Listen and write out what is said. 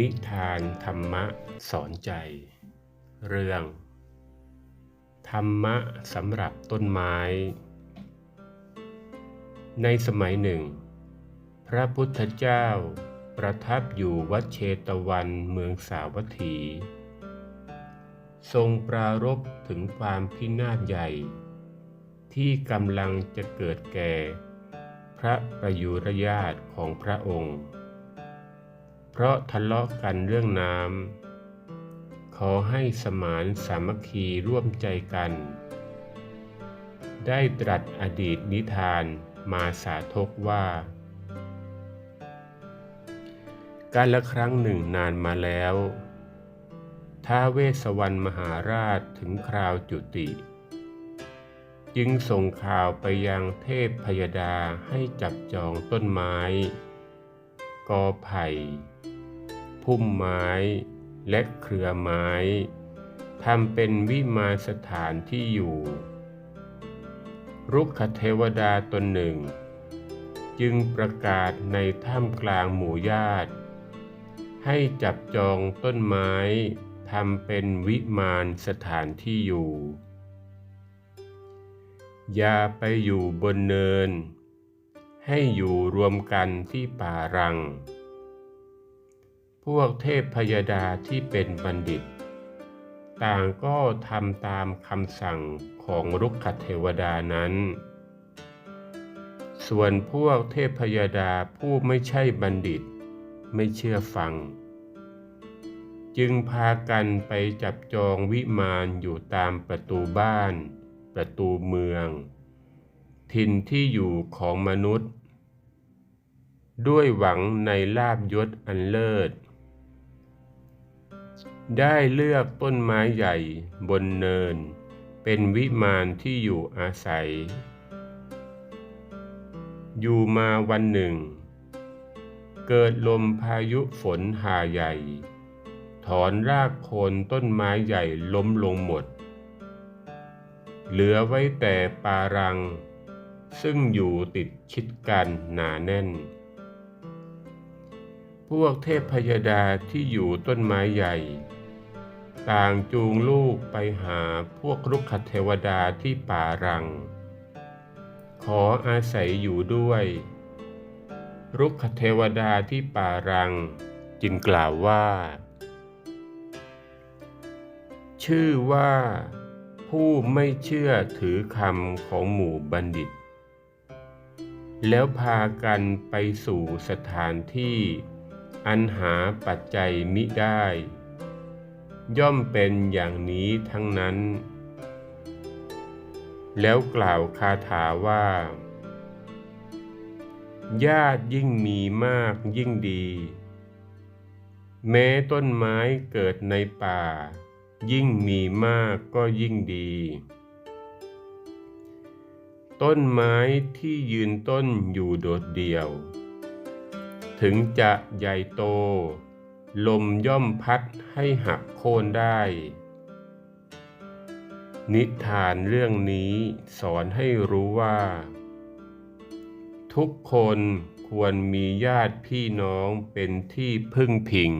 นิทานธรรมะสอนใจ เรื่อง ธรรมะสำหรับต้นไม้ ในสมัยหนึ่ง พระพุทธเจ้าประทับอยู่วัดเชตวันเมืองสาวัตถี ทรงปรารบถึงความพินาศใหญ่ ที่กำลังจะเกิดแก่ พระประยุรญาติของพระองค์ เพราะทะเลาะกันเรื่องน้ำขอให้สมานสามัคคีร่วมใจกัน ได้ตรัสอดีตนิทานมาสาธกว่า การละครั้งหนึ่งนานมาแล้วท้าเวสสวรรณมหาราชถึงคราวจุติ จึงส่งข่าวไปยังเทพพยดาให้จับจองต้นไม้ กอไผ่ พุ่มไม้และเครือไม้ทำเป็นวิมานสถานที่อยู่ รุกขเทวดาตนหนึ่ง จึงประกาศในถ้ำกลางหมู่ญาติ ให้จับจองต้นไม้ทำเป็นวิมานสถานที่อยู่ อย่าไปอยู่บนเนิน ให้อยู่รวมกันที่ป่ารัง พวกเทพพยดาที่เป็นบัณฑิต ต่างก็ทำตามคำสั่งของรุกขเทวดานั้น ส่วนพวกเทพพยดาผู้ไม่ใช่บัณฑิต ไม่เชื่อฟัง จึงพากันไปจับจองวิมานอยู่ตามประตูบ้าน ประตูเมือง ถิ่นที่อยู่ของมนุษย์ด้วยหวังในลาบยศอันเลิศ ได้เลือกต้นไม้ใหญ่บนเนิน เป็นวิมานที่อยู่อาศัย อยู่มาวันหนึ่ง เกิดลมพายุฝนหาใหญ่ ถอนรากโคนต้นไม้ใหญ่ล้มลงหมด เหลือไว้แต่ปารัง ซึ่งอยู่ติดชิดกันหนาแน่นพวกเทพพยดาที่อยู่ต้นไม้ใหญ่ ต่างจูงลูกไปหาพวกรุกขเทวดาที่ป่ารัง ขออาศัยอยู่ด้วย รุกขเทวดาที่ป่ารัง จึงกล่าวว่า ชื่อว่า ผู้ไม่เชื่อถือคำของหมู่บัณฑิต แล้วพากันไปสู่สถานที่ อันหาปัจจัยมิได้ ย่อมเป็นอย่างนี้ทั้งนั้น แล้วกล่าวคาถาว่า ญาติยิ่งมีมากยิ่งดี แม้ต้นไม้เกิดในป่า ยิ่งมีมากก็ยิ่งดี ต้นไม้ที่ยืนต้นอยู่โดดเดี่ยว ถึงจะใหญ่โต ลมย่อมพัดให้หักโค่นได้ นิทานเรื่องนี้สอนให้รู้ว่า ทุกคนควรมีญาติพี่น้องเป็นที่พึ่งพิง